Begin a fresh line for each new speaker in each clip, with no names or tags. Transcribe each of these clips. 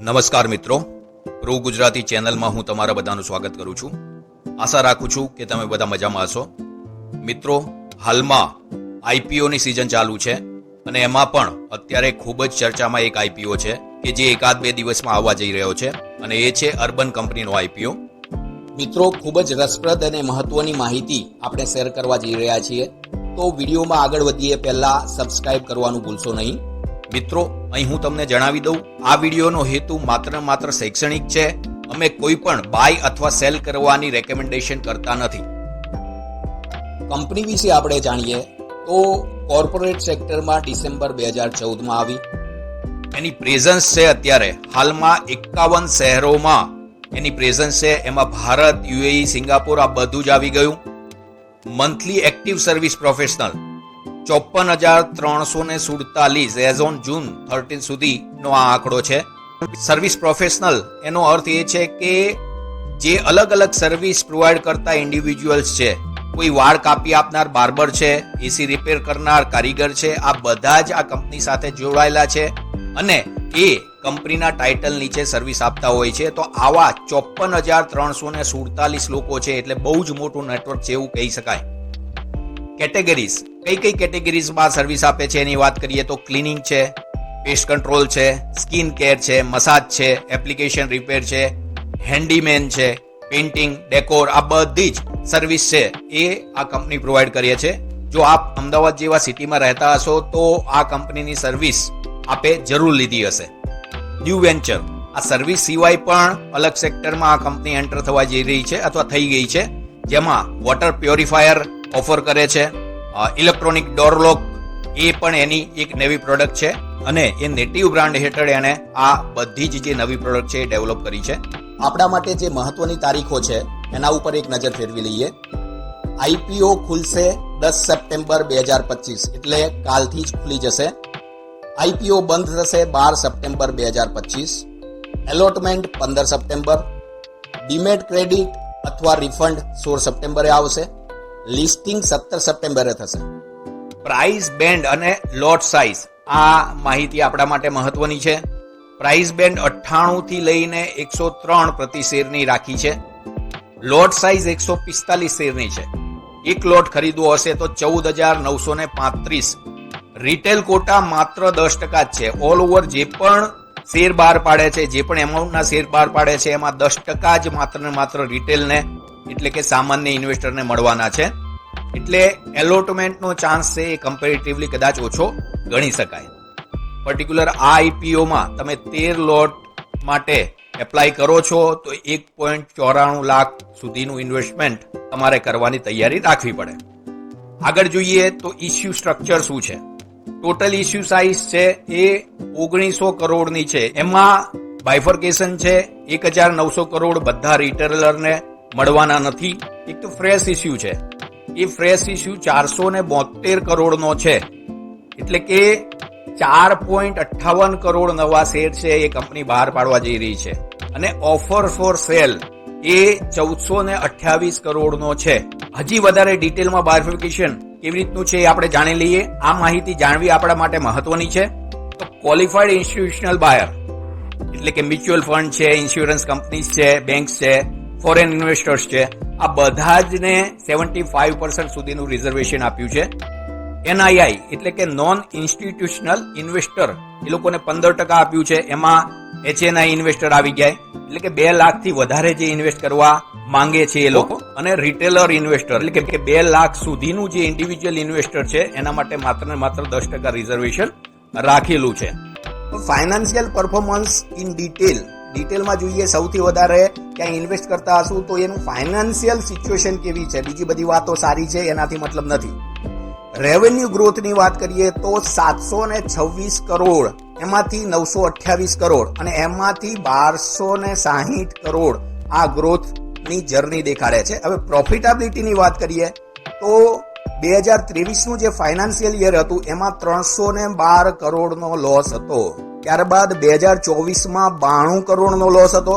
નમસ્કાર મિત્રો. પ્રો ગુજરાતી ચેનલમાં હું તમારા બધાનું સ્વાગત કરું છું. આશા રાખું છું કે તમે બધા મજામાં હશો. મિત્રો, હાલમાં આઈપીઓની સિઝન ચાલુ છે અને એમાં પણ અત્યારે ખૂબ જ ચર્ચામાં એક આઈપીઓ છે કે જે એકાદ બે દિવસમાં આવવા જઈ રહ્યો છે અને એ છે અર્બન કંપનીનો આઈપીઓ
મિત્રો, ખૂબ જ રસપ્રદ અને મહત્વની માહિતી આપણે શેર કરવા જઈ રહ્યા છીએ. તો વિડીયોમાં આગળ વધીએ પહેલા સબસ્ક્રાઇબ કરવાનું ભૂલશો નહીં.
મિત્રો, અહીં હું તમને જણાવી દઉં, આ વિડીયોનો હેતુ માત્ર માત્ર શૈક્ષણિક છે. અમે કોઈ પણ બાય અથવા સેલ કરવાની રેકમેન્ડેશન કરતા નથી.
કંપની વિશે આપણે જાણીએ તો કોર્પોરેટ સેક્ટરમાં ડિસેમ્બર બે હજાર ચૌદમાં આવી.
એની પ્રેઝન્સ છે અત્યારે. હાલમાં એકાવન શહેરોમાં એની પ્રેઝન્સ છે. એમાં ભારત, યુએઈ, સિંગાપુર આ બધું જ આવી ગયું. મંથલી એક્ટિવ સર્વિસ પ્રોફેશનલ ચોપન હજાર ત્રણસો ને સુડતાલીસ એઝ ઓન જૂન થર્ટીન સુધીનો આ આંકડો છે. સર્વિસ પ્રોફેશનલ એનો અર્થ એ છે કે જે અલગ અલગ સર્વિસ પ્રોવાઈડ કરતા ઇન્ડિવિજ્યુઅલ્સ છે, કોઈ વાળ કાપી આપનાર બાર્બર છે એસી રિપેર કરનાર કારીગર છે, આ બધા જ આ કંપની સાથે જોડાયેલા છે. અને એ કંપનીના ટાઇટલ નીચે સર્વિસ આપતા હોય છે, તો આવા ચોપન હજાર ત્રણસો ને સુડતાલીસ લોકો છે, એટલે બહુ જ મોટું નેટવર્ક છે એવું કહી શકાય. કેટેગરીઝ કઈ કઈ કેટેગરીઝમાં સર્વિસ આપે છે એની વાત કરીએ તો ક્લિનિંગ છે પેસ્ટ કંટ્રોલ છે સ્કિન કેર છે મસાજ છે એપ્લિકેશન રિપેર છે હેન્ડીમેન છે પેઇન્ટિંગ ડેકોર આ બધી જ સર્વિસ છે એ આ કંપની પ્રોવાઈડ કરીએ છે. જો આપ અમદાવાદ જેવા સિટીમાં રહેતા હશો તો આ કંપનીની સર્વિસ આપે જરૂર લીધી હશે. ન્યુ વેન્ચર આ સર્વિસ સિવાય પણ અલગ સેક્ટરમાં આ કંપની એન્ટર થવા જઈ રહી છે અથવા થઈ ગઈ છે. જેમાં વોટર પ્યોરિફાયર ઓફર કરે છે. ઇલેક્ટ્રોનિક ડોર લોક એ પણ એની એક નવી પ્રોડક્ટ છે અને એ નેટિવ બ્રાન્ડ હેઠળ એને આ બધી જ જે નવી પ્રોડક્ટ છે એ ડેવલપ કરી છે.
આપણા માટે જે મહત્વની તારીખો છે, એના ઉપર એક નજર ફેરવી લઈએ. આઈપીઓ ખુલશે દસ સપ્ટેમ્બર બે હજાર પચીસ, એટલે કાલથી જ ખુલી જશે. આઈપીઓ બંધ થશે બાર સપ્ટેમ્બર બે હજાર પચીસ, એલોટમેન્ટ પંદર સપ્ટેમ્બર, ડીમેટ ક્રેડિટ અથવા રિફંડ સોળ સપ્ટેમ્બરે આવશે. લિસ્ટિંગ સત્તર સપ્ટેમ્બરે થશે.
પ્રાઇસ બેન્ડ અને લોટ સાઇઝ. આ માહિતી આપણા માટે મહત્વની છે. પ્રાઇસ બેન્ડ અઠ્ઠાણું થી લઈને એકસો ત્રણ પ્રતિ શેરની રાખી છે. લોટ સાઇઝ એકસો પિસ્તાલીસ શેરની છે. એક લોટ ખરીદવો હશે તો ચૌદ હજાર નવસો ને પાંત્રીસ. રિટેલ કોટા માત્ર દસ ટકા જ છે. ઓલ ઓવર જે પણ શેર બહાર પાડે છે, જે પણ એમાઉન્ટના શેર બહાર પાડે છે, એમાં દસ ટકા જ માત્ર ને માત્ર રિટેલને એટલે કે સામાન્ય ઇન્વેસ્ટરને મળવાના છે. એટલે એલોટમેન્ટનો ચાન્સ છે એ કમ્પેરેટિવલી કદાચ ઓછો ગણી શકાય. પર્ટિક્યુલર આ આઈપીઓમાં તમે તેર લોટ માટે એપ્લાય કરો છો, તો એક પોઈન્ટ ચોરાણું લાખ સુધીનું ઇન્વેસ્ટમેન્ટ તમારે કરવાની તૈયારી રાખવી પડે. આગળ જોઈએ તો ઇસ્યુ સ્ટ્રક્ચર શું છે? ટોટલ ઇસ્યુ સાઇઝ છે એ ઓગણીસો કરોડની છે. એમાં બાયફર્કેશન છે, એક હજાર નવસો કરોડ બધા રિટેલરને મળવાના નથી. એક તો ફ્રેશ ઇસ્યુ છે. એ ફ્રેશ ઇસ્યુ ચારસો ને બોતેર કરોડનો છે. એટલે કે ચાર પોઈન્ટ અઠ્ઠાવન કરોડ નવા શેર છે એ કંપની બહાર પાડવા જઈ રહી છે. અને ઓફર ફોર સેલ એ ચૌદસો ને અઠ્યાવીસ કરોડનો છે. હજી વધારે ડિટેલમાં બાયફિકેશન કેવી રીતનું છે એ આપણે જાણી લઈએ. આ માહિતી જાણવી આપણા માટે મહત્વની છે. તો ક્વોલિફાઈડ ઇન્સ્ટિટ્યુશનલ બાયર એટલે કે મ્યુચ્યુઅલ ફંડ છે ઇન્સ્યોરન્સ કંપનીઝ છે બેંક્સ છે ફોરેન ઇન્વેસ્ટર્સ છે. આ બધા જ ને સેવન્ટી ફાઈવ પર્સન્ટ સુધીનું રિઝર્વેશન આપ્યું છે. એનઆઈઆઈ એટલે કે નોન ઇન્સ્ટિટ્યુશનલ ઇન્વેસ્ટર એ લોકોને પંદર ટકા આપ્યું છે. એમાં એચએનઆઈ ઇન્વેસ્ટર આવી ગયા. એટલે કે બે લાખથી વધારે જે ઇન્વેસ્ટ કરવા માંગે છે એ લોકો. અને રિટેલર ઇન્વેસ્ટર એટલે કે બે લાખ સુધીનું જે ઇન્ડિવિજ્યુઅલ ઇન્વેસ્ટર છે, એના માટે માત્ર ને માત્ર દસ ટકા રિઝર્વેશન રાખેલું છે.
ફાઇનાન્શિયલ પરફોર્મન્સ ઇન ડિટેલ ડિટેલમાં જોઈએ સૌથી વધારે ક્યાંય ઇન્વેસ્ટ કરતા હશું તો એનું ફાઇનાન્શિયલ સિચ્યુએશન કેવી છે? બીજી બધી વાતો સારી છે, એનાથી મતલબ નથી. રેવન્યુ ગ્રોથની વાત કરીએ તો સાતસો ને છવ્વીસ કરોડ, એમાંથી નવસો અઠ્યાવીસ કરોડ અને એમાંથી બારસો ને સાહીઠ કરોડ આ ગ્રોથની જર્ની દેખાડે છે. હવે પ્રોફિટેબિલિટીની વાત કરીએ તો બે હજાર ત્રેવીસનું જે ફાઇનાન્શિયલ યર હતું, એમાં ત્રણસો ને બાર કરોડનો લોસ હતો. ત્યારબાદ બે હજાર ચોવીસમાં બાણું કરોડનો લોસ હતો.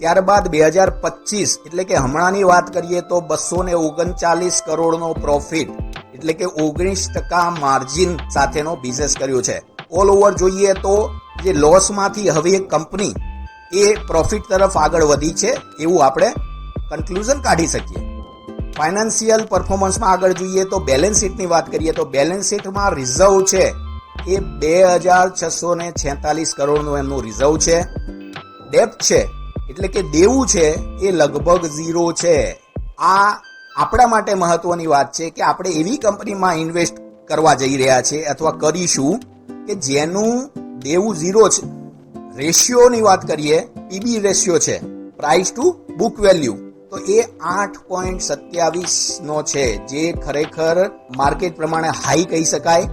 ત્યારબાદ બે હજાર પચીસ, એટલે કે હમણાંની વાત કરીએ તો બસો ને ઓગણચાલીસ કરોડનો પ્રોફિટ એટલે કે ઓગણીસ ટકા માર્જિન સાથેનો બિઝનેસ કર્યો છે. ઓલ ઓવર જોઈએ તો જે લોસમાંથી હવે એક કંપની એ પ્રોફિટ તરફ આગળ વધી છે, એવું આપણે કન્ક્લુઝન કાઢી શકીએ. ફાઇનાન્શિયલ પરફોર્મન્સમાં આગળ જોઈએ તો બેલેન્સ શીટની વાત કરીએ તો બેલેન્સ શીટમાં રિઝર્વ છે એ બે હજાર છસો ને કરોડનું એમનું રિઝર્વ છે. ડેપ્ટ છે એટલે કે દેવું છે એ લગભગ ઝીરો છે. આ આપણા માટે મહત્વની વાત છે કે આપણે એવી કંપનીમાં ઇન્વેસ્ટ કરવા જઈ રહ્યા છે અથવા કરીશું કે જેનું દેવું ઝીરો છે. રેશિયોની વાત કરીએ, પીબી રેશિયો છે, પ્રાઇસ ટુ બુક વેલ્યુ. તો એ આઠ પોઈન્ટ સત્યાવીસ નો છે, જે ખરેખર માર્કેટ પ્રમાણે હાઈ કહી શકાય.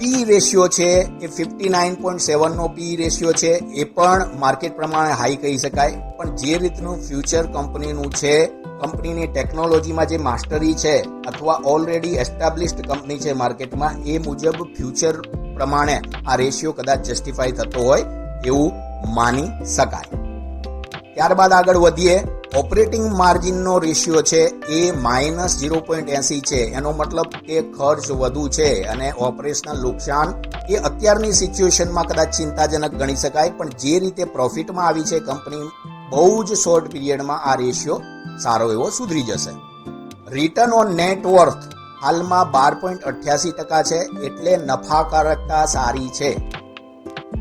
પી રેશિયો છે એ ફિફ્ટી નાઇન પોઈન્ટ સેવનનો પી રેશિયો છે. એ પણ માર્કેટ પ્રમાણે હાઈ કહી શકાય. પણ જે રીતનું ફ્યુચર કંપનીનું છે કંપનીની ટેકનોલોજીમાં જે માસ્ટરી છે, અથવા ઓલરેડી એસ્ટાબ્લિશ્ડ કંપની છે માર્કેટમાં એ મુજબ ફ્યુચર પ્રમાણે આ રેશિયો કદાચ જસ્ટિફાઈ થતો હોય એવું માની શકાય. ત્યારબાદ આગળ વધીએ. ઓપરેટિંગ માર્જિનનો રેશિયો છે એ માઇનસ ઝીરો પોઈન્ટ એસી છે. એનો મતલબ કે ખર્ચ વધુ છે અને ઓપરેશનલ નુકસાન એ અત્યારની સિચ્યુએશનમાં કદાચ ચિંતાજનક ગણી શકાય, પણ જે રીતે પ્રોફિટમાં આવી છે કંપની, બહુ જ શોર્ટ પીરિયડમાં આ રેશિયો સારો એવો સુધરી જશે. રિટર્ન ઓન નેટ વર્થ હાલમાં બાર પોઈન્ટ અઠ્યાસી ટકા છે, એટલે નફાકારકતા સારી છે.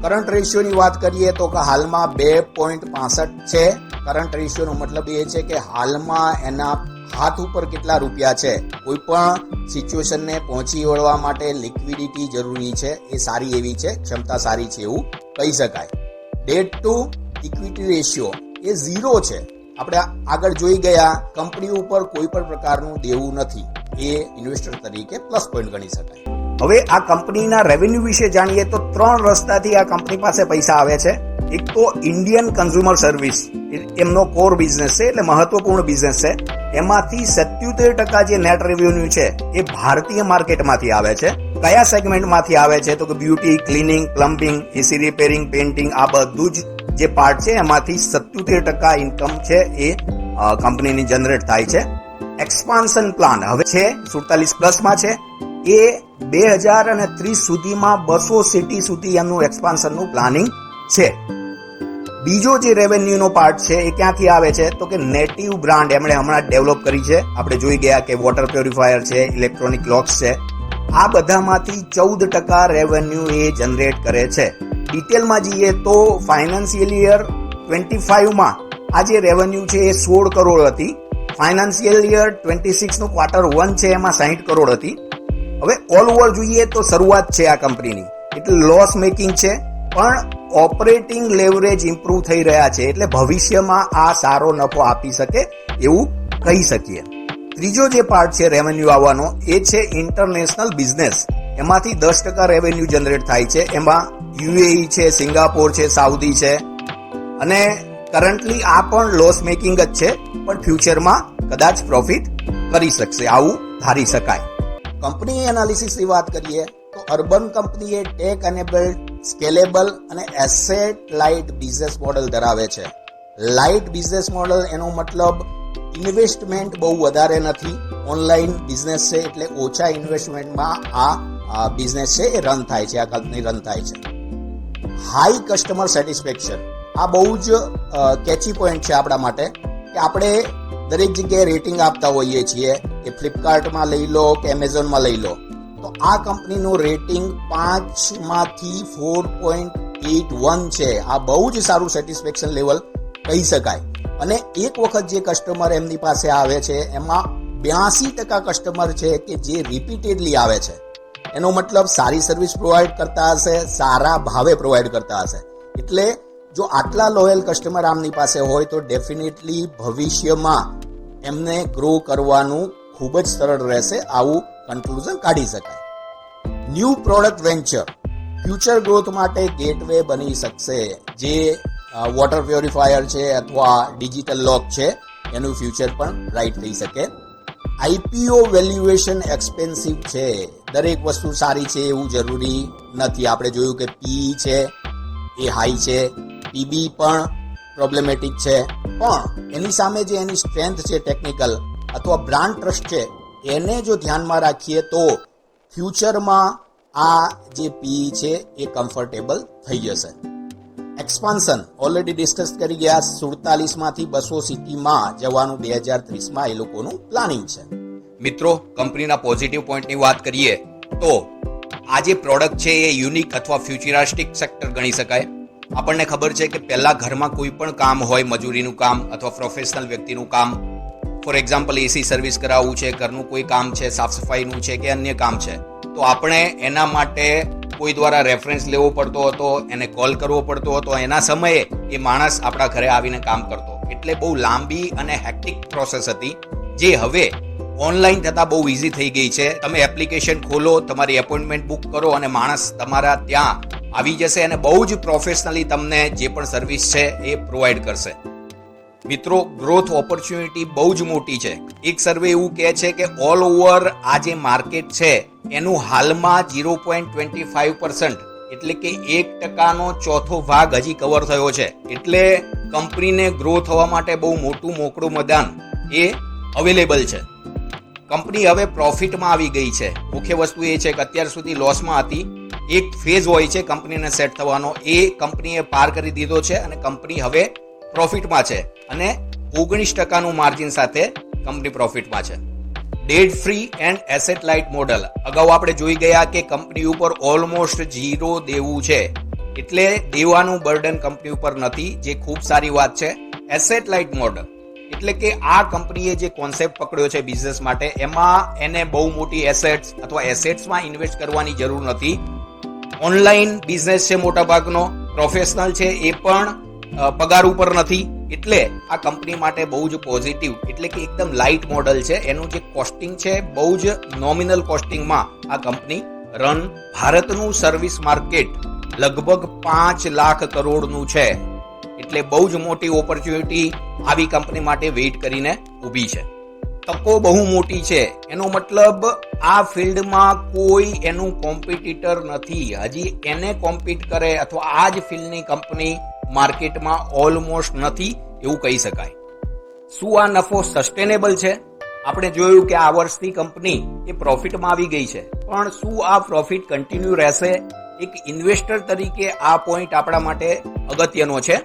કરંટ રેશિયોની વાત કરીએ તો કે હાલમાં બે પોઈન્ટ પાસઠ છે. કરંટ રેશિયોનો મતલબ એ છે કે હાલમાં એના હાથ ઉપર કેટલા રૂપિયા છે? કોઈ પણ સિચ્યુએશનને પહોંચી વળવા માટે લિક્વિડિટી જરૂરી છે. એ સારી એવી છે. ક્ષમતા સારી છે એવું કહી શકાય. ડેટ ટુ ઇક્વિટી રેશિયો એ ઝીરો છે. આપણે આગળ જોઈ ગયા, કંપની ઉપર કોઈ પણ પ્રકારનું દેવું નથી. એ ઇન્વેસ્ટર તરીકે પ્લસ પોઈન્ટ ગણી શકાય. હવે આ કંપનીના રેવન્યુ વિશે જાણીએ તો ત્રણ રસ્તાથી આ કંપની પાસે પૈસા આવે છે. એક તો ઇન્ડિયન કન્ઝ્યુમર સર્વિસ એમનો કોર બિઝનેસ છે, એટલે મહત્વપૂર્ણ બિઝનેસ છે. એમાંથી સત્યોતેર ટકા જે નેટ રેવન્યુ છે, એ ભારતીય માર્કેટમાંથી આવે છે. કયા સેગમેન્ટમાંથી આવે છે? તો કે beauty cleaning plumbing AC repairing painting આ બધું જ જે પાર્ટ છે, એમાંથી સત્યોતેર ટકા ઇન્કમ છે એ કંપનીની જનરેટ થાય છે. એક્સપાન્શન પ્લાન હવે છે, સુડતાલીસ પ્લસમાં છે. એ બે હજાર અને ત્રીસ સુધીમાં બસો સિટી સુધી એમનું એક્સપાન્શનનું પ્લાનિંગ છે. બીજો જે રેવન્યુનો પાર્ટ છે, એ ક્યાંથી આવે છે? તો કે નેટિવ બ્રાન્ડ એમણે હમણાં ડેવલપ કરી છે. આપણે જોઈ ગયા કે વોટર પ્યોરિફાયર છે ઇલેક્ટ્રોનિક લોક્સ છે. આ બધામાંથી ચૌદ ટકા રેવન્યુ એ જનરેટ કરે છે. ડિટેલમાં જઈએ તો ફાઇનાન્શિયલ યર ટ્વેન્ટી ફાઇવમાં આ જે રેવન્યુ છે એ સોળ કરોડ હતી. ફાઇનાન્શિયલ યર ટ્વેન્ટી સિક્સનું ક્વાર્ટર વન છે, એમાં સાહીઠ કરોડ હતી. હવે ઓલ ઓવર જોઈએ તો શરૂઆત છે આ કંપનીની. એટલે લોસ મેકિંગ છે, પણ ઓપરેટિંગ લેવરેજ ઇમ્પ્રુવ થઈ રહ્યા છે. એટલે ભવિષ્યમાં આ સારો નફો આપી શકે એવું કહી શકીએ. ત્રીજો જે પાર્ટ છે રેવન્યુ આવવાનો, એ છે ઇન્ટરનેશનલ બિઝનેસ એમાંથી દસ ટકા રેવન્યુ જનરેટ થાય છે. એમાં યુએઈ છે સિંગાપોર છે સાઉદી છે. અને કરન્ટલી આ પણ લોસ મેકિંગ જ છે, પણ ફ્યુચરમાં કદાચ પ્રોફિટ કરી શકશે. આવું ધારી શકાય. કંપની એનાલિસિસની વાત કરીએ, તો અર્બન કંપનીએ ટેક એનેબલ્ડ સ્કેલેબલ અને એસેટ લાઇટ બિઝનેસ મોડલ ધરાવે છે. લાઇટ બિઝનેસ મોડલ એનો મતલબ ઇન્વેસ્ટમેન્ટ બહુ વધારે નથી ઓનલાઈન બિઝનેસ છે એટલે ઓછા ઇન્વેસ્ટમેન્ટમાં આ બિઝનેસ છે એ રન થાય છે, આ કંપની રન થાય છે. હાઈ કસ્ટમર સેટિસ્ફેક્શન આ બહુ જ કેચી પોઈન્ટ છે આપણા માટે કે આપણે દરેક જગ્યાએ રેટિંગ આપતા હોઈએ છીએ કે ફ્લિપકાર્ટમાં લઈ લો કે એમેઝોનમાં લઈ લો. તો આ કંપનીનું રેટિંગ પાંચમાંથી ફોર પોઈન્ટ એટ વન છે. આ બહુ જ સારું સેટિસ્ફેક્શન લેવલ કહી શકાય. અને એક વખત જે કસ્ટમર એમની પાસે આવે છે, એમાં બ્યાસી ટકા કસ્ટમર છે કે જે રિપીટેડલી આવે છે. એનો મતલબ સારી સર્વિસ પ્રોવાઈડ કરતા હશે, સારા ભાવે પ્રોવાઈડ કરતા હશે. એટલે જો આટલા લોયલ કસ્ટમર આમની પાસે હોય તો ડેફિનેટલી ભવિષ્યમાં એમને ગ્રો કરવાનું ખૂબ જ સરળ રહેશે, આવું કન્ક્લુઝન કાઢી શકાય. New product venture future growth માટે ગેટવે બની શકશે, જે વોટર પ્યોરિફાયર છે અથવા ડિજિટલ લોક છે, એનું ફ્યુચર પણ રાઈટ થઈ શકે. આઈપીઓ વેલ્યુએશન એક્સપેન્સિવ છે, દરેક વસ્તુ સારી છે, એવું જરૂરી નથી. આપણે જોયું કે પી છે, એ હાઈ છે પીબી પણ પ્રોબ્લેમેટિક છે. પણ એની સામે જે એની સ્ટ્રેન્થ છે ટેકનિકલ અથવા બ્રાન્ડ ટ્રસ્ટ છે, એને જો ધ્યાનમાં રાખીએ તો ફ્યુચરમાં આ જે પી છે એ કમ્ફર્ટેબલ થઈ જશે. એક્સપાન્શન ઓલરેડી ડિસ્કસ કરી ગયા સુડતાલીસમાંથી બસો સિટીમાં જવાનું બે હજાર ત્રીસમાં એ લોકોનું પ્લાનિંગ છે.
મિત્રો, કંપનીના પોઝિટિવ પોઈન્ટની વાત કરીએ તો આ જે પ્રોડક્ટ છે એ યુનિક અથવા ફ્યુચરિસ્ટિક સેક્ટર ગણી શકાય. આપણને ખબર છે કે પહેલા ઘરમાં કોઈ પણ કામ હોય, મજૂરીનું કામ અથવા પ્રોફેશનલ વ્યક્તિનું કામ ફોર એક્ઝામ્પલ એસી સર્વિસ કરાવવું છે, ઘરનું કોઈ કામ છે, સાફ સફાઈનું છે કે અન્ય કામ છે, તો આપણે એના માટે કોઈ દ્વારા રેફરન્સ લેવો પડતો હતો, એને કોલ કરવો પડતો હતો, એના સમયે એ માણસ આપણા ઘરે આવીને કામ કરતો. એટલે બહુ લાંબી અને હેક્ટિક પ્રોસેસ હતી, જે હવે ઓનલાઈન થતાં બહુ ઇઝી થઈ ગઈ છે. તમે એપ્લિકેશન ખોલો, તમારી એપોઇન્ટમેન્ટ બુક કરો અને માણસ તમારા ત્યાં આવી જશે અને બહુ જ પ્રોફેશનલી તમને જે પણ સર્વિસ છે એ પ્રોવાઈડ કરશે. મિત્રો ગ્રોથ ઓપોર્ચ્યુનિટી બહુ જ મોટી છે. એક સર્વે એવું કહે છે કે ઓલ ઓવર આ જે માર્કેટ છે, એનું હાલમાં zero point twenty five percent એટલે કે એક ટકાનો ચોથો ભાગ હજી કવર થયો છે. એટલે કંપનીને ગ્રો થવા માટે બહુ મોટું મોકળું મેદાન એ અવેલેબલ છે. કંપની હવે પ્રોફિટમાં આવી ગઈ છે. મુખ્ય વસ્તુ એ છે કે અત્યાર સુધી લોસમાં હતી. એક ફેઝ હોય છે કંપનીને સેટ થવાનો. એ કંપનીએ પાર કરી દીધો છે અને કંપની હવે પ્રોફિટમાં છે અને ઓગણીસ ટકાનું માર્જિન સાથે કંપની પ્રોફિટમાં છે. Debt free and asset light model. અગાઉ આપણે જોઈ ગયા કે કંપની ઉપર ઓલમોસ્ટ ઝીરો દેવું છે. એટલે દેવાનું બર્ડન કંપની ઉપર નથી, જે ખૂબ સારી વાત છે. Asset light model. એટલે કે આ કંપનીએ જે કોન્સેપ્ટ પકડ્યો છે બિઝનેસ માટે, એમાં એને બહુ મોટી એસેટ્સ અથવા એસેટ્સમાં ઇન્વેસ્ટ કરવાની જરૂર નથી. ઓનલાઈન બિઝનેસ છે મોટાભાગનો, પ્રોફેશનલ છે એ પણ પગાર ઉપર નથી. એટલે આ કંપની માટે બહુ જ પોઝિટિવ એટલે કે એકદમ લાઇટ મોડલ છે. એનું જે કોસ્ટિંગ છે, બહુ જ નોમિનલ કોસ્ટિંગમાં આ કંપની રન ભારતનું સર્વિસ માર્કેટ લગભગ પાંચ લાખ કરોડનું છે. એટલે બહુ જ મોટી ઓપોર્ચ્યુનિટી આવી કંપની માટે વેઇટ કરીને ઊભી છે. તકો બહુ મોટી છે. એનો મતલબ આ ફિલ્ડમાં કોઈ એનું કોમ્પિટિટર નથી. હજી એને કોમ્પિટ કરે અથવા આ જ ફિલ્ડની કંપની માર્કેટમાં ઓલમોસ્ટ નથી એવું કહી શકાય. શું આ નફો સસ્ટેનેબલ છે? આપણે જોયું કે આ વર્ષની કંપની એ પ્રોફિટમાં આવી ગઈ છે. પણ શું આ પ્રોફિટ કન્ટિન્યુ રહેશે? એક ઇન્વેસ્ટર તરીકે આ પોઈન્ટ આપણા માટે અગત્યનો છે.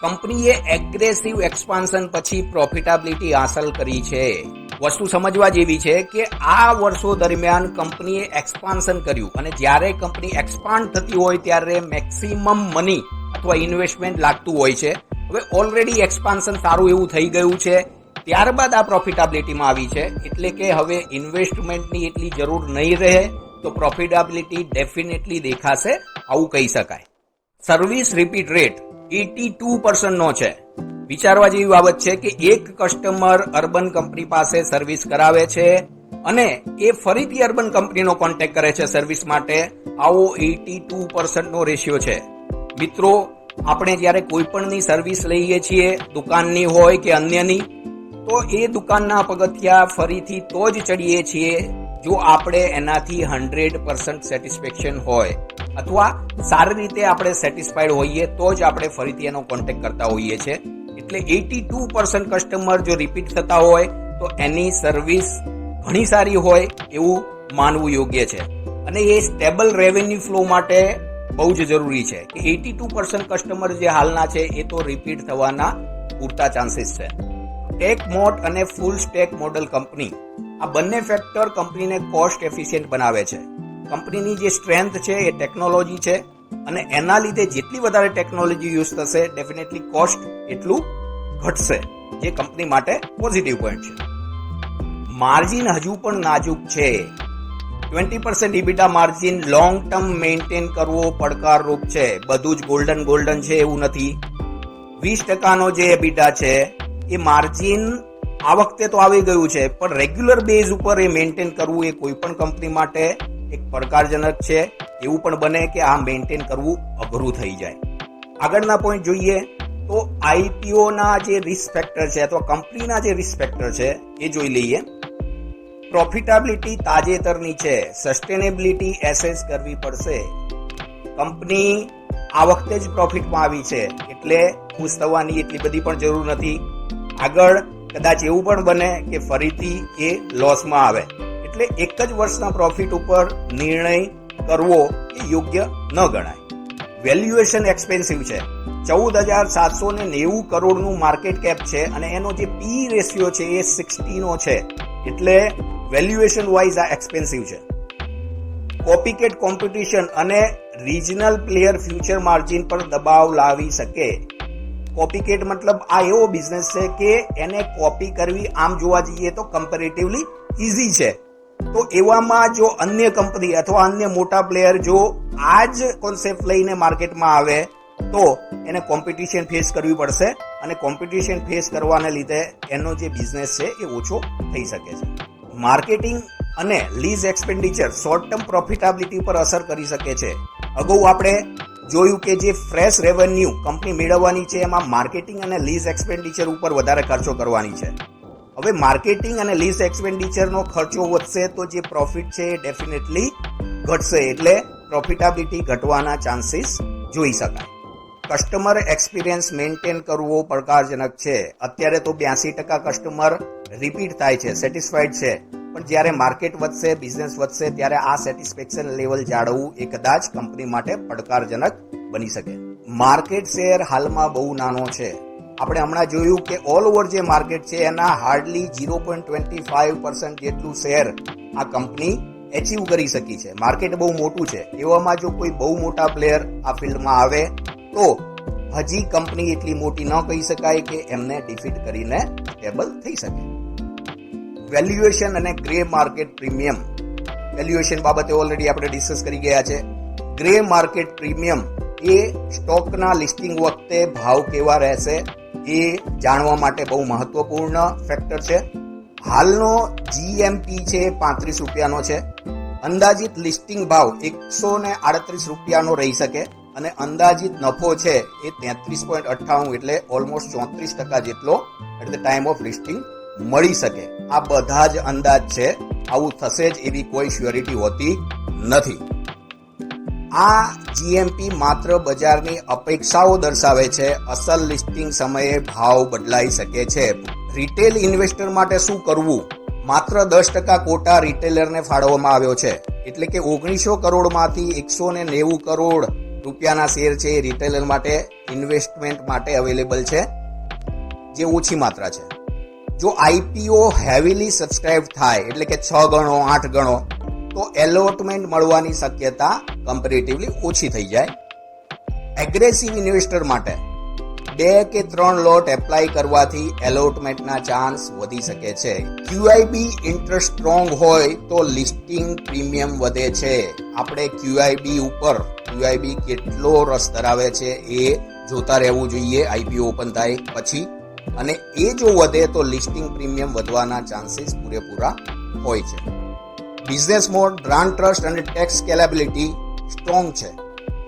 કંપનીએ એગ્રેસિવ એક્સપાન્શન પછી પ્રોફિટેબિલિટી હાંસલ કરી છે. વસ્તુ સમજવા જેવી છે કે આ વર્ષો દરમિયાન કંપનીએ એક્સપાન્શન કર્યું. અને જ્યારે કંપની એક્સપાન્ડ થતી હોય ત્યારે મેક્સિમમ મની અથવા ઇન્વેસ્ટમેન્ટ લાગતું હોય છે. હવે ઓલરેડી એક્સપાન્શન સારું એવું થઈ ગયું છે. ત્યારબાદ આ પ્રોફિટેબિલિટીમાં આવી છે. એટલે કે હવે ઇન્વેસ્ટમેન્ટની એટલી જરૂર નહીં રહે તો પ્રોફિટેબિલિટી ડેફિનેટલી દેખાશે. આવું કહી શકાય. Service repeat rate eighty two પર્સન્ટનો છે. વિચારવા જેવી બાબત છે કે એક કસ્ટમર અર્બન કંપની પાસે સર્વિસ કરાવે છે અને એ ફરીથી અર્બન કંપનીનો કોન્ટેક્ટ કરે છે સર્વિસ માટે. આવો એટી ટુ પર્સન્ટનો રેશિયો છે. મિત્રો, આપણે જ્યારે કોઈ પણની સર્વિસ લઈએ છીએ, દુકાનની હોય કે અન્યની, તો એ દુકાનના પગથિયા ફરીથી તો જ ચડીએ છીએ, જો આપણે એનાથી હંડ્રેડ પર્સન્ટ સેટિસ્ફેક્શન હોય, અથવા સારી રીતે આપણે સેટિસ્ફાઈડ હોઈએ, તો જ આપણે ફરીથી એનો કોન્ટેક્ટ કરતા હોઈએ છીએ. એટલે એટી ટુ પર્સન્ટ કસ્ટમર જો રિપીટ થતા હોય, તો એની સર્વિસ ઘણી સારી હોય એવું માનવું યોગ્ય છે. અને એ સ્ટેબલ રેવન્યુ ફ્લો માટે બહુ જ જરૂરી છે. કે એટી ટુ પર્સન્ટ કસ્ટમર જે હાલના છે, એ તો રિપીટ થવાના પૂરતા ચાન્સીસ છે. ટેક મોટ અને ફૂલ સ્ટેક મોડલ કંપની આ બંને ફેક્ટર કંપનીને કોસ્ટ એફિશિયન્ટ બનાવે છે. કંપનીની જે સ્ટ્રેન્થ છે, એ ટેકનોલોજી છે અને એના લીધે જેટલી વધારે ટેકનોલોજી યુઝ થશે ડેફિનેટલી કોસ્ટ એટલું ઘટશે, જે કંપની માટે પોઝિટિવ પોઈન્ટ છે. માર્જિન હજુ પણ નાજુક છે. Twenty percent EBITDA margin long term maintain કરવો પડકારરૂપ છે. બધું જ ગોલ્ડન ગોલ્ડન છે એવું નથી. વીસ ટકાનો જે એબીટા છે, એ માર્જિન આ વખતે તો આવી ગયું છે, પણ રેગ્યુલર બેઝ ઉપર એ મેન્ટેન કરવું એ કોઈ પણ કંપની માટે એક પડકારજનક છે. એવું પણ બને કે આ મેન્ટેન કરવું અઘરું થઈ જાય. આગળના પોઈન્ટ જોઈએ તો આઈપીઓના જે રિસ્ક ફેક્ટર છે અથવા કંપનીના જે રિસ્ક ફેક્ટર છે, એ જોઈ લઈએ. પ્રોફિટેબિલિટી તાજેતરની છે. સસ્ટેનેબિલિટી એસેસ કરવી પડશે. કંપની આ વખતે જ પ્રોફિટમાં આવી છે. એટલે ખુશ થવાની એટલી બધી પણ જરૂર નથી. આગળ કદાચ એવું પણ બને કે ફરીથી એ લોસમાં આવે. એટલે એક જ વર્ષના પ્રોફિટ ઉપર નિર્ણય કરવો એ યોગ્ય ન ગણાય.
વેલ્યુએશન એક્સપેન્સિવ છે. ચૌદ હજાર સાતસો ને નેવું કરોડનું માર્કેટ કેપ છે અને એનો જે પી રેશિયો છે એ સિક્સટીનો છે. એટલે વેલ્યુએશન વાઇઝ આ એક્સપેન્સિવ છે. કોપીકેટ કોમ્પિટિશન અને રિજનલ પ્લેયર ફ્યુચર માર્જિન પર દબાવ લાવી શકે. કોપીકેટ મતલબ આ એવો બિઝનેસ છે કે એને કોપી કરવી આમ જોવા જઈએ તો કમ્પેરેટિવલી ઇઝી છે. તો એવામાં જો અન્ય કંપની અથવા અન્ય મોટા પ્લેયર જો આ જ કોન્સેપ્ટ લઈને માર્કેટમાં આવે, તો એને કોમ્પિટિશન ફેસ કરવી પડશે અને કોમ્પિટિશન ફેસ કરવાને લીધે એનો જે બિઝનેસ છે એ ઓછો થઈ શકે છે. માર્કેટિંગ અને lease expenditure short term profitability પર અસર કરી શકે છે. અગાઉ આપણે જોયું કે જે ફ્રેશ રેવન્યુ કંપની મેળવવાની છે, એમાં માર્કેટિંગ અને લીઝ એક્સપેન્ડિચર ઉપર વધારે ખર્ચો કરવાની છે. હવે માર્કેટિંગ અને લીઝ એક્સપેન્ડિચરનો ખર્ચો વધશે તો જે પ્રોફિટ છે એ ડેફિનેટલી ઘટશે એટલે પ્રોફિટેબિલિટી ઘટવાના ચાન્સીસ જોઈ શકાય. કસ્ટમર એક્સપિરિયન્સ મેન્ટેન કરવો પડકારજનક છે. અત્યારે તો બ્યાસી ટકા કસ્ટમર રિપીટ થાય છે સેટિસ્ફાઈડ છે. પણ જ્યારે માર્કેટ વધશે બિઝનેસ વધશે, ત્યારે આ સેટિસ્ફેક્શન લેવલ જાળવવું એ કદાચ કંપની માટે પડકારજનક બની શકે. માર્કેટ શેર હાલમાં બહુ નાનો છે. આપણે હમણાં જોયું કે ઓલ ઓવર જે માર્કેટ છે, એના hardly zero point twenty five percent જેટલું શેર આ કંપની એચીવ કરી શકી છે. માર્કેટ બહુ મોટું છે. એવામાં જો કોઈ બહુ મોટા પ્લેયર આ ફિલ્ડમાં આવે, તો હજી કંપની એટલી મોટી ન કહી શકાય કે એમને ડિફીટ કરીને ટેબલ થઈ શકે. વેલ્યુએશન અને ગ્રે માર્કેટ પ્રીમિયમ. વેલ્યુએશન બાબતે ઓલરેડી આપણે ડિસ્કસ કરી ગયા છે. ગ્રે માર્કેટ પ્રીમિયમ એ સ્ટોકના લિસ્ટિંગ વખતે ભાવ કેવા રહેશે એ જાણવા માટે બહુ મહત્વપૂર્ણ ફેક્ટર છે. હાલનો જીએમપી છે પાંત્રીસ રૂપિયાનો છે. અંદાજિત લિસ્ટિંગ ભાવ એકસો ને આડત્રીસ રૂપિયાનો રહી શકે અને અંદાજિત નફો છે એ તેત્રીસ પોઈન્ટ અઠ્ઠાણું એટલે ઓલમોસ્ટ ચોત્રીસ ટકા જેટલો at the time of listing મળી શકે. આ બધા જ અંદાજ છે. આવું થશે જ એવી કોઈ શ્યોરિટી હોતી નથી. આ જીએમપી માત્ર બજારની અપેક્ષાઓ દર્શાવે છે. અસલ લિસ્ટિંગ સમયે ભાવ બદલાઈ શકે છે. રિટેલ ઇન્વેસ્ટર માટે શું કરવું? માત્ર દસ ટકા કોટા રિટેલરને ફાળવવામાં આવ્યો છે. એટલે કે ઓગણીસો કરોડમાંથી એકસો ને નેવું કરોડ રૂપિયાના શેર છે એ રિટેલર માટે ઇન્વેસ્ટમેન્ટ માટે અવેલેબલ છે. જે ઓછી માત્રા છે. જો આઈપીઓ હેવીલી સબસ્ક્રાઇબ થાય, એટલે કે છ ગણો, આઠ ગણો, તો એલોટમેન્ટ મળવાની શક્યતા કમ્પેરેટિવલી ઓછી થઈ જાય. એગ્રેસિવ ઇન્વેસ્ટર માટે બે કે ત્રણ લોટ એપ્લાય કરવાથી એલોટમેન્ટના ચાન્સ વધી શકે છે. ક્યુઆઈબી ઇન્ટરેસ્ટ સ્ટ્રોંગ હોય તો લિસ્ટિંગ પ્રીમિયમ વધે છે. આપણે ક્યુઆઈબી ઉપર ક્યુઆઈબી કેટલો રસ ધરાવે છે એ જોતા રહેવું જોઈએ આઈપીઓ ઓપન થાય પછી. અને એ જો વધે તો લિસ્ટિંગ પ્રીમિયમ વધવાના ચાન્સીસ પૂરેપૂરા હોય છે. બિઝનેસ મોડ બ્રાન્ડ ટ્રસ્ટ અને ટેક્સ સ્કેલેબિલિટી સ્ટ્રોંગ છે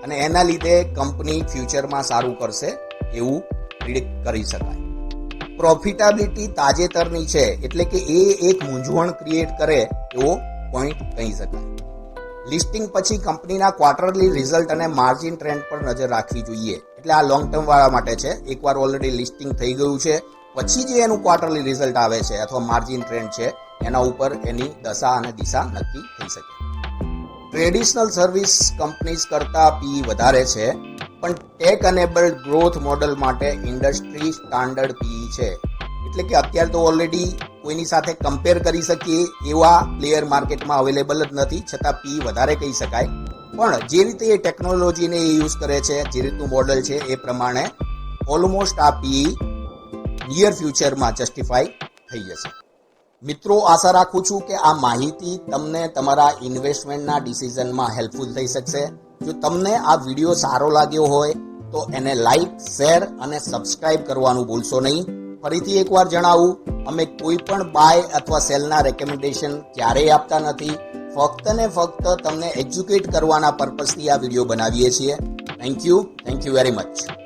અને એના લીધે કંપની ફ્યુચરમાં સારું કરશે એવું પ્રિડિક્ટ કરી શકાય. પ્રોફિટેબિલિટી તાજેતરની છે એટલે કે એ એક મૂંઝવણ ક્રિએટ કરે એવો પોઈન્ટ કહી શકાય. લિસ્ટિંગ પછી કંપનીના ક્વાર્ટરલી રિઝલ્ટ અને માર્જિન ટ્રેન્ડ પર નજર રાખવી જોઈએ. એટલે આ લોંગ ટર્મ વાળા માટે છે. એકવાર ઓલરેડી લિસ્ટિંગ થઈ ગયું છે. પછી જે એનું ક્વાર્ટરલી રિઝલ્ટ આવે છે અથવા માર્જિન ટ્રેન્ડ છે, એના ઉપર એની દશા અને દિશા નક્કી થઈ શકે. ટ્રેડિશનલ સર્વિસ કંપનીઝ કરતા પી વધારે છે, પણ ટેક અનેબલ્ડ ગ્રોથ મોડલ માટે ઇન્ડસ્ટ્રી સ્ટાન્ડર્ડ પી છે. એટલે કે અત્યારે તો ઓલરેડી કોઈની સાથે કમ્પેર કરી શકીએ એવા પ્લેયર માર્કેટમાં અવેલેબલ જ નથી, છતાં પી વધારે કહી શકાય. પણ જે રીતે એ ટેકનોલોજીને એ યુઝ કરે છે, જે રીતનું મોડલ છે, એ પ્રમાણે ઓલમોસ્ટ આ પીઈ નિયર ફ્યુચરમાં જસ્ટિફાઈ થઈ જશે. મિત્રો, આશા રાખું છું કે આ માહિતી તમને તમારા ઇન્વેસ્ટમેન્ટના ડિસિઝનમાં હેલ્પફુલ થઈ શકશે. જો તમને આ વીડિયો સારો લાગ્યો હોય, તો એને લાઈક શેર અને સબસ્ક્રાઇબ કરવાનું ભૂલશો નહીં. ફરીથી એકવાર જણાવું, અમે કોઈ પણ બાય અથવા સેલના રેકમેન્ડેશન ક્યારેય આપતા નથી. ફક્ત ને ફક્ત તમને એજ્યુકેટ કરવાના પર્પઝથી આ વીડિયો બનાવીએ છીએ. Thank you thank you very much